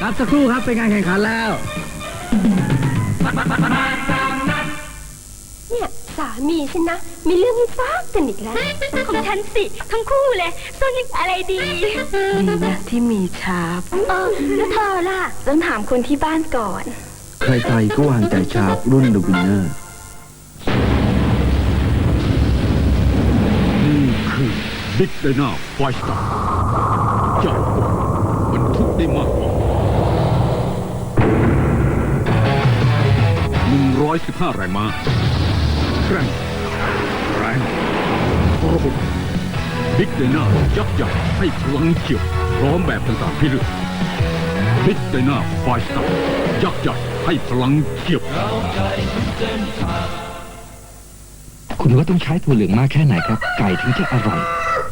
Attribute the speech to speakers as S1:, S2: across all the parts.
S1: ครับสักครู่ครับเป็นการแข่งขันแล้ว
S2: เนี่ยสามีฉันนะ มีเรื่องให้ฟังกันอีกแล้ว
S3: ของฉันสิ ทั้งคู่เลยส่วนยังอะไรดี
S2: ดีนะที่มีชาบเออแล้วเธอล่ะต้องถามคนที่บ้านก่อน
S4: ใครๆก็วางใจชาร์ปรุ่นเดอะวินเนอร์
S5: นี่คือบิ๊กไดนาไฟสตาร์ใหญ่กว่าบรรทุกได้มากกว่า 115 แรงม้าแกร่งแรงทรหดบิ๊กไดนายักษ์ใหญ่ให้พลังเฉียบพร้อมแบบต่างๆให้เลือกบิ๊กไดนาไฟสตาร์ยักษ์ใหญ่ให้พลังเฉียบ
S6: คุณว่าต้องใช้ถั่วเหลืองมากแค่ไหนครับ ไก่ถึงจะอร่อย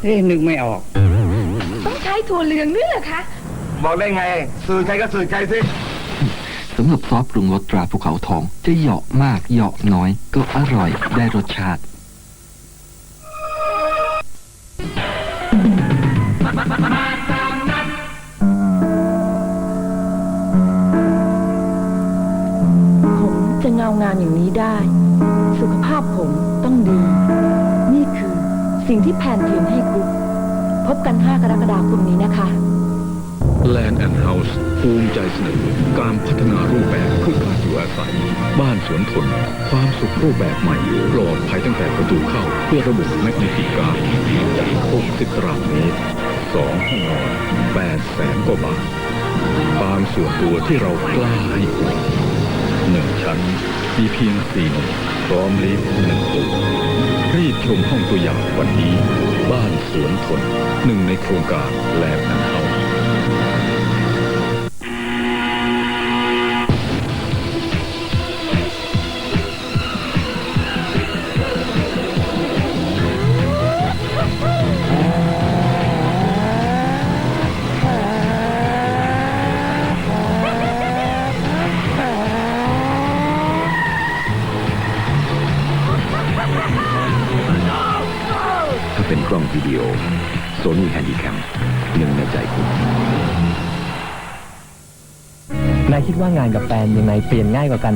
S1: เอ๊ะนึกไม่ออก
S2: ต้องใช้ถั่วเหลืองด้วยเหรอคะ
S4: บอกได้ไง สื่อใครก็สื่อใครสิ
S6: สำหรับซอสปรุงรสตราภูเขาทอง จะเหยาะมากเหยาะน้อย ก็อร่อยได้รสชาติ
S7: ผมจะเงางามอย่างนี้ได้ สุขภาพผมต้องดี นี่คือสิ่งที่แพนเทียนให้กรุ๊พบกัน 5 กรกฎาคมนี้นะคะ
S5: Land and House ภูมิใจเสนอการพัฒนารูปแบบเพื่อการอยู่อาศัย บ้านสวนทน ความสุขรูปแบบใหม่ปลอดภัยตั้งแต่ประตูเข้าเพื่อระบบแมกนิติการจาก60ตารางเมตร2ห้องนอน8แสนกว่าบาทความส่วนตัวที่เรากล้าให้คุณหนึ่งชั้นมีเพียงสี่พร้อมลิฟต์หนึ่งตัวรีบชมห้องตัวอย่างวันนี้ บ้านสวนทนหนึ่งในโครงการแลนด์แอนด์เฮา
S4: วิดีโอโซนี่แฮนดิแคมหนึ่งในใจคุณ
S1: นายคิดว่างานกับแฟนยังไงเปลี่ยนง่ายกว่ากัน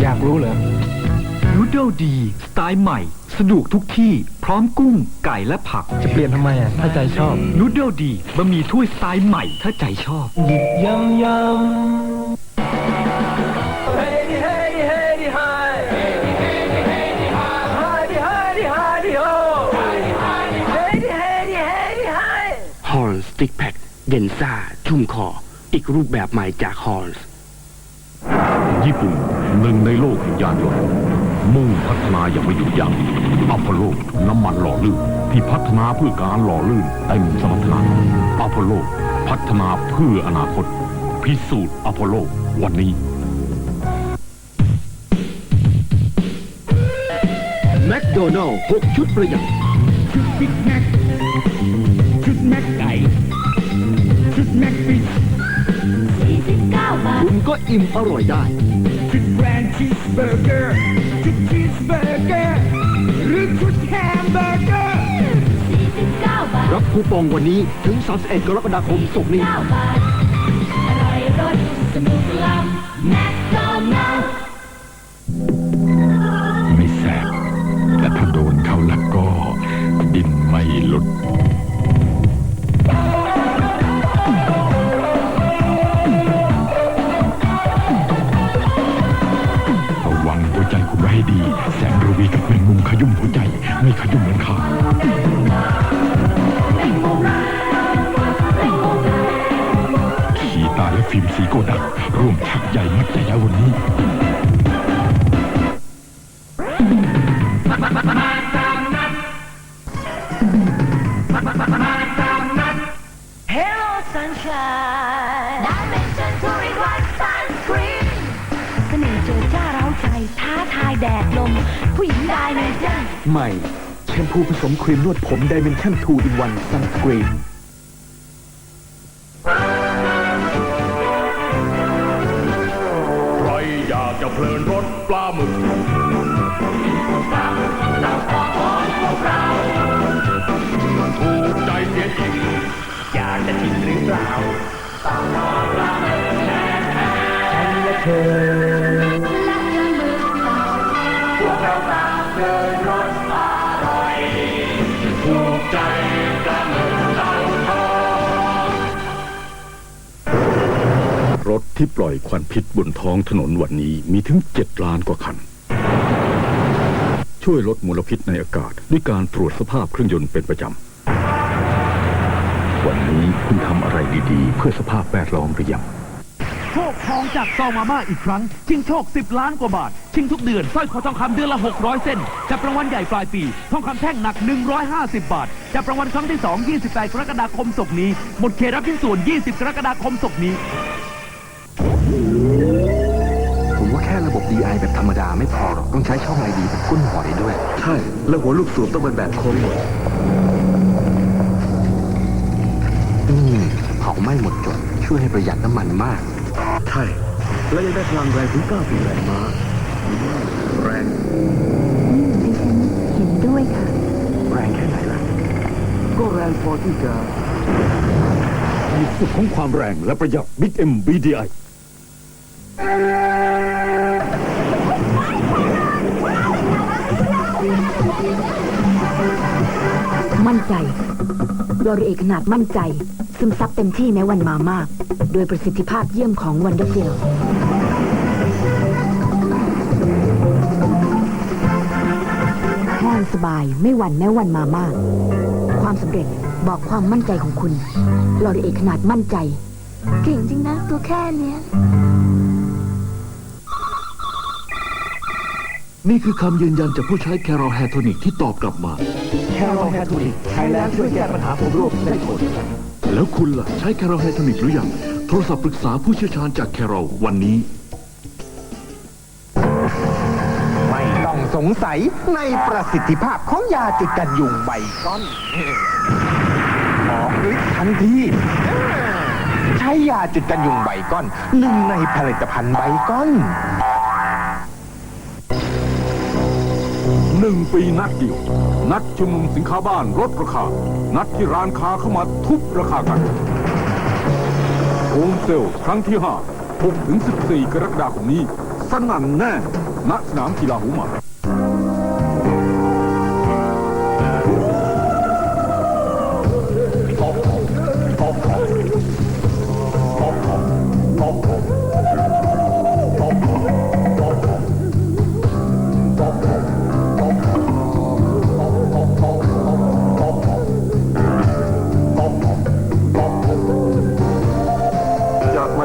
S1: อยากรู้เหรอ
S8: นูโดลดี สไตล์ใหม่ สะดวกทุกที่ พร้อมกุ้ง ไก่และผัก
S1: จะเปลี่ยนทำไมอะ ถ้าใจชอบ
S8: นูโดลดีบะหมี่ถ้วยสไตล์ใหม่ ถ้าใจชอบ
S1: ยำยำ
S9: ฮอร์สติ๊กแพคเดนซ่า ชุ่มคอ อีกรูปแบบใหม่จากฮอร์ส
S5: ญี่ปุ่นหนึ่งในโลกแห่งยานยนต์มุ่งพัฒนาอย่างไม่หยุดยั้งอัพโลโลน้ำมันหล่อลื่นที่พัฒนาเพื่อการหล่อลื่นเต็มสมรรถนะอัพโลโลพัฒนาเพื่ออนาคต พิสูจน์อัพโลโลวันนี้
S4: แมคโดนัลล์6ชุดประหยัด
S1: ชุดบิ๊กแม็กชุดแม็กไก่ ชุดแม็กฟิช
S3: 49 บาท
S4: คุณก็อิ่มอร่อยได้
S1: ชุดแกรนด์ชีสเบอร์เกอร์ ชุดชีสเบอร์เกอร์ หรือชุดแฮมเบอร์เกอร์
S3: 49 บาท
S4: รับคูปองวันนี้ถึง 31 กรกฎาคมศกร์นี้
S3: 9 บาท อร่อยรสสนุกล้ำแมคโดนัล
S5: ไม่แสบแต่ถ้าโดนเขาแล้วก็ ดินไม่หลุด
S3: ท้าทายแดดลม ผู้หญิงได้ในเจ้น
S8: ใหม่แชมพูผสมครีมนวดผม Dimension 2 in 1 Sunscreen
S5: ใครอยากจะเพลินรสปลาหมึกถูกใจเสียจริงอยากจะชิมหรือเปล่า
S4: รถที่ปล่อยควันพิษบนท้องถนนวันนี้มีถึง7ล้านกว่าคัน ช่วยลดมลพิษในอากาศด้วยการตรวจสภาพเครื่องยนต์เป็นประจำ วันนี้คุณทำอะไรดีๆ เพื่อสภาพแวดล้อมหรือยัง
S10: โชคทองจากซองมาม่าอีกครั้ง ชิงโชค 10 ล้านกว่าบาท ชิงทุกเดือนสร้อยคอทองคำเดือนละ 600 เส้น จับรางวัลใหญ่ปลายปี ทองคำแท่งหนัก 150 บาท จับรางวัลครั้งที่ 2 28 กรกฎาคมศกนี้ หมดเขตรับชิ้นส่วน 20 กรกฎาคมศกนี้
S11: ผมว่าแค่ระบบ DI แบบธรรมดาไม่พอหรอก ต้องใช้ช่องไอดีแบบก้นหอยด้วย ใช่ แล้วหัวลูกสูบต้องเป็นแบบโค้งหมดอืมเผาไหม้หมดจด ช่วยให้ประหยัดน้ำมันมาก ใช่ และยังได้พลังแรงถึง9แรงม้าแรง
S2: เห็นด้วยค่ะ
S11: แรงแค่ไหนล่ะ ก็แรงพอที่จะ
S4: มีสุดของความแรงและประหยัด Big M BDI
S12: มั่นใจ รอเอกนาดมั่นใจ ซึมซับเต็มที่แม้วันมามาก โดยประสิทธิภาพเยี่ยมของวันเดอร์เจลแห้งสบายไม่หวั่นแม้วันมามาก ความสำเร็จบอกความมั่นใจของคุณรอเอกนาดมั่นใจ เก่งจริงนะ ตัวแค่เนี้ย
S13: นี่คือคำยืนยันจากผู้ใช้แครอลแฮโทนิกที่ตอบกลับมา
S10: แคโรแฮทูนิกใช้แล้วช่วยแก้ปัญหาผมร่วมได้ผล
S13: แล้วคุณล่ะ ใช้แครอลแฮโทนิกหรือยัง โทรศัพท์ปรึกษาผู้เชี่ยวชาญจากแครอลวันนี้
S14: ไม่ต้องสงสัยในประสิทธิภาพของยาจุดกันยุงใบก้อนออกฤทธิ์ทันทีใช้ยาจุดกันยุงใบก้อนหนึ่งในผลิตภัณฑ์ใบก้อน
S4: หนึ่งปีนัดเดียว นัดชุมนุมสินค้าบ้านลดราคา นัดที่ร้านค้าเข้ามาทุบราคากันโฮมเซลครั้งที่5 6ถึง 14 กรกฎาคมนี้ สนั่นแน่ณสนามกีฬาหูหมา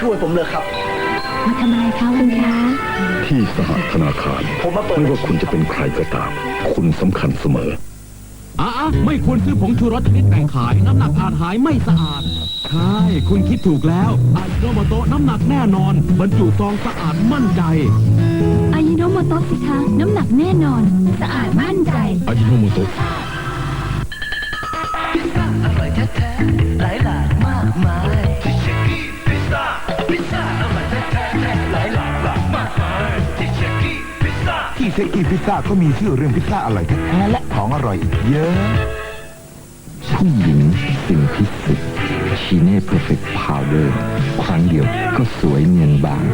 S14: ช่วยผมเลยครับ
S2: มาทำอะไรคะคุณคะ
S4: ที่สหธนาคาร
S14: ผมมาเปิด
S4: ไม่ว่าคุณจะเป็นใครก็ตาม คุณสำคัญเสมอ
S13: อะไม่ควรซื้อผงชูรสชนิดแบ่งขาย น้ำหนักอาจหายไม่สะอาด ใช่ คุณคิดถูกแล้วอาโนโมโตะน้ำหนักแน่นอน บรรจุซองสะอาดมั่นใจ
S2: อายิโนโมโตะสิคะ น้ำหนักแน่นอน สะอาดมั่นใจ
S4: อายิโนโมโตะ
S14: ที่ เซกิพิซซ่าก็มีชื่อเรื่องพิซซ่าอร่อยแท้ๆและของอร่อยอีกเยอะ
S11: ผู้หญิงสิ่งพิเศษชีเน่เพอร์เฟกต์พาวเดอร์ครั้งเดียวก็สวยเนียนบาง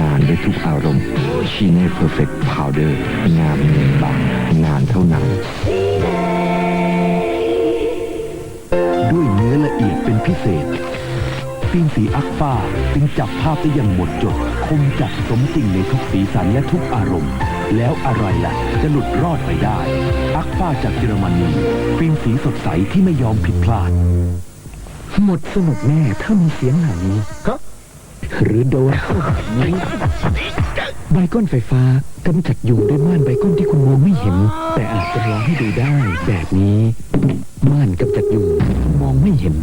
S11: นานได้ทุกอารมณ์ชีเน่เพอร์เฟกต์พาวเดอร์งามเนียนบาง นานเท่านาน
S13: ด้วยเนื้อละเอียดเป็นพิเศษฟิล์มสีอักฟ้าจึงจับภาพได้อย่างหมดจด คมจัดสมจริงในทุกสีสันและทุกอารมณ์ แล้วอะไรล่ะ จะหลุดรอดไปได้ อักฟ้าจากเยอรมนีฟิล์มสีสดใสที่ไม่ยอมผิดพลาด หมดสนุกแน่ถ้ามีเสียงเหล่านี้ครับหรือโดนเข้าแบบนี้ใบก้อนไฟฟ้ากำจัดยุงด้วยม่านใบก้อนที่คุณมองไม่เห็น แต่อาจจะลองให้ดูได้แบบนี้ม่านกำจัดยุงมองไม่เห็น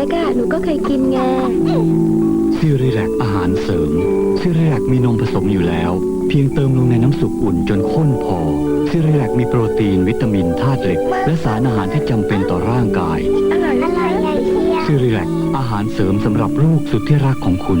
S2: ล็กๆอะหนูก็เคยกินไง
S15: ซิริแลกอาหารเสริมซิริแลกมีนมผสมอยู่แล้ว เพียงเติมลงในน้ำสุกอุ่นจนข้นพอซิริแลกมีโปรตีน วิตามินธาตุเหล็ก และสารอาหารที่จำเป็นต่อร่างกาย
S2: อร่อยไหมคะ
S15: ซิริแลกอาหารเสริมสำหรับลูกสุดที่รักของคุณ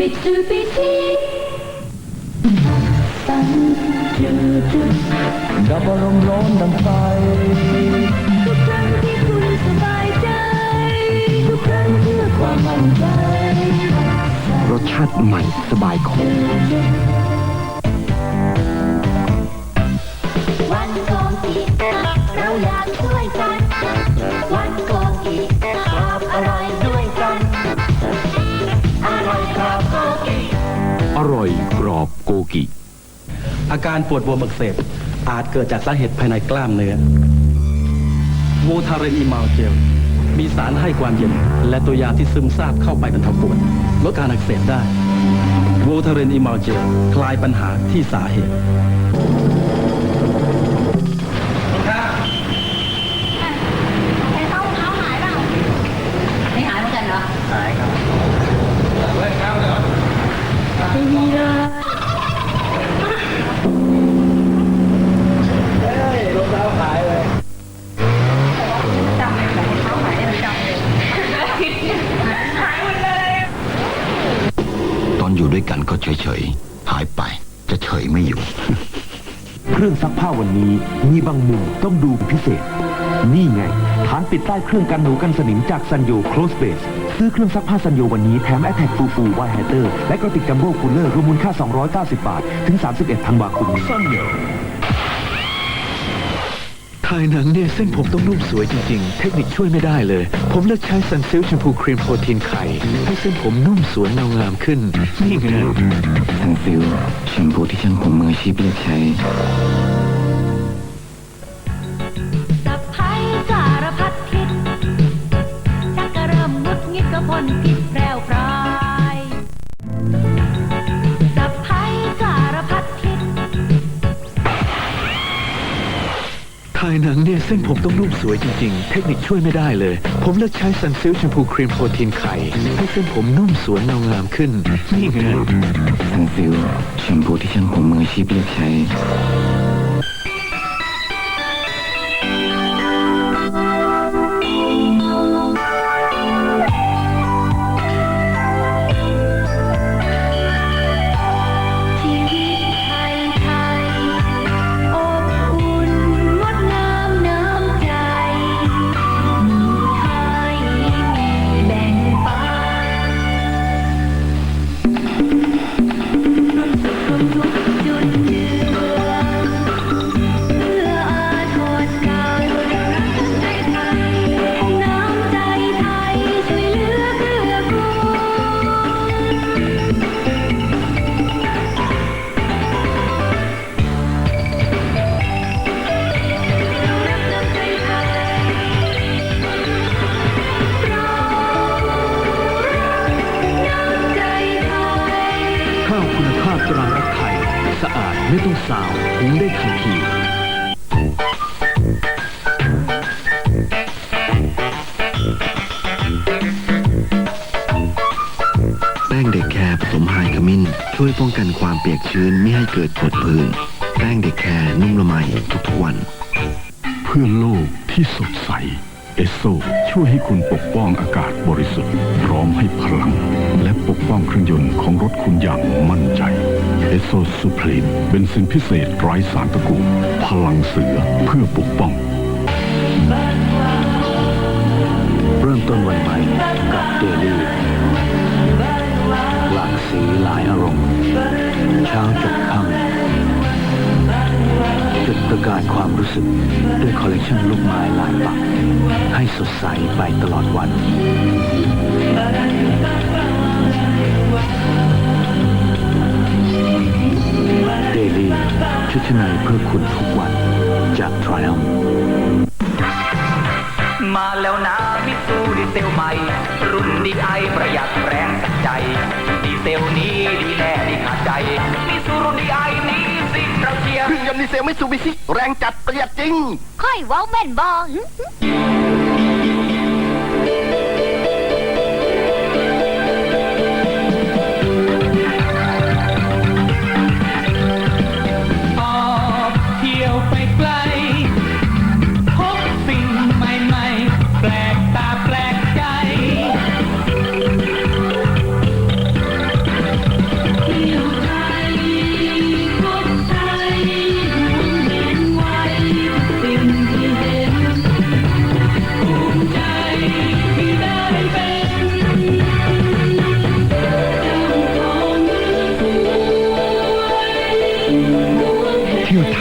S13: ดั
S14: งไฟ
S2: ทุกครั้งที่คุณสบายใจ ทุกครั้งเพื่อความมั่นใจ
S11: รสชาติใหม่สบายคอ
S2: วัน อากา
S15: รปวดบวมอักเสบอาจเกิดจากสาเหตุภายในกล้ามเนื้อวูทาเรนอีมาลเจลมีสารให้ความเย็น และตัวยาที่ซึมซาบเข้าไปบรรเทาปวดลดการอักเสบได้วูทาเรนอีมาลเจลคลายปัญหาที่สาเหตุ
S11: กันก็เฉยๆ หายไปจะเฉยไม่อยู่
S13: เครื่องซักผ้าวันนี้มีบางมุมต้องดูพิเศษ นี่ไงฐานติดใต้เครื่องกันหนูกันสนิมจากซันโย Close Base ซื้อเครื่องซักผ้าซันโยวันนี้แถม a t t a c ฟูฟูไวไฮเตอร์และกระติกจัมโบ้คูลเลอร์รวมมูลค่า 290 บาท ถึง 31ธันวาคมนี้
S15: ถ่ายหนังเนี่ยเส้นผมต้องนุ่มสวยจริงๆ เทคนิคช่วยไม่ได้เลย ผมเลือกใช้ซันซิลแชมพูครีมโปรตีนไข่ ให้เส้นผมนุ่มสวยเงางามขึ้น นี่ไง
S11: ซันซิลแชมพูที่ช่างผมมืออาชีพเลือกใช้
S2: เส้
S15: นผมต้องนุ่มสวยจริงๆ เทคนิคช่วยไม่ได้เลย ผมเลือกใช้ซันซิลแชมพูครีมโปรตีนไข่ ให้เส้นผมนุ่มสวยเงางามขึ้น นี่ไง
S11: ซันซิลแชมพูที่ช่างผมมืออาชีพเลือกใช้
S2: ให้เกิ
S15: ด
S11: ผดผื่นแป้งเด็กแคร์นุ่มละไมทุกๆวัน
S4: เพื่อโลกที่สดใส เอสโซช่วยให้คุณปกป้องอากาศบริสุทธิ์ พร้อมให้พลัง และปกป้องเครื่องยนต์ของรถคุณอย่างมั่นใจ เอสโซซูพรีมเป็นสิ่งพิเศษไร้สารตะกูลพลังเสือเพื่อปกป้อง
S15: เริ่ม
S16: ต้นวันใหม่กับเดลี่หลากสีหลายอารมณ์ เช้าจดค่ำจุดประกายความรู้สึกด้วยคอลเลกชันลูกไม้ลายปัก ให้สดใสไปตลอดวันเดลี่ชุดชั้นในเพื่อคุณทุกวันจาก Triumph
S1: มาแล้วนะมิตซูดีเซลใหม่ รุ่นดีไอประหยัดแรงสักใจ ดีเซลนี้ดี ใจมิตซูรุ่นดีไอนี้สิเราเชียร์
S13: เครื่องยนต์ดีเซลไม่สูบิซิแรงจัดประหยัดจริง
S11: ค่อยเว้าแม่นบอ
S1: อ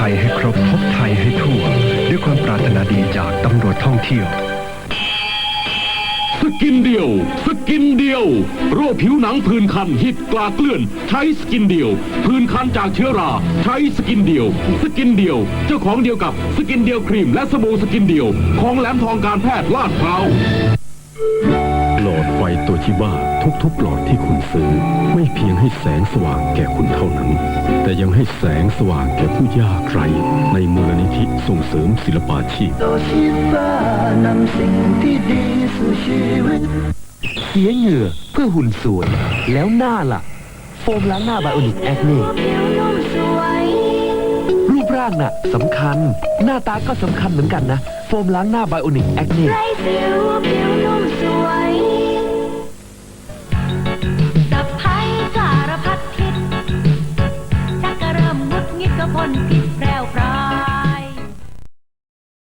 S1: ยวไท
S11: ยให้
S8: ครบพบไทยให้ทั่ว ด้วยความปรารถนาดีจากตำรวจท่องเที่ยว
S4: สกินเดียว สกินเดียว โรคผิวหนังผื่นคันหิดกลากเกลื่อน ใช้สกินเดียวผื่นคันจากเชื้อรา ใช้สกินเดียว สกินเดียว เจ้าของเดียวกับสกินเดียวครีมและสบู่สกินเดียว ของแหลมทองการแพทย์ลาดพร้าว
S8: หลอดไฟโตชิบ้า ทุกๆหลอดที่คุณซื้อ ไม่เพียงให้แสงสว่างแก่คุณเท่านั้น แต่ยังให้แสงสว่างแก่ผู้ยากไร้ในมูลนิธิส่งเสริมศิลปาชีพ
S13: เสียเหงื่อเพื่อหุ่นสวย แล้วหน้าล่ะ โฟมล้างหน้าไบโอนิกแอคเน่
S11: ผิวนุ่มส
S13: รูปร่างน่ะสำคัญ หน้าตาก็สำคัญเหมือนกันนะ โฟมล้างหน้าไบโอนิกแอคเน่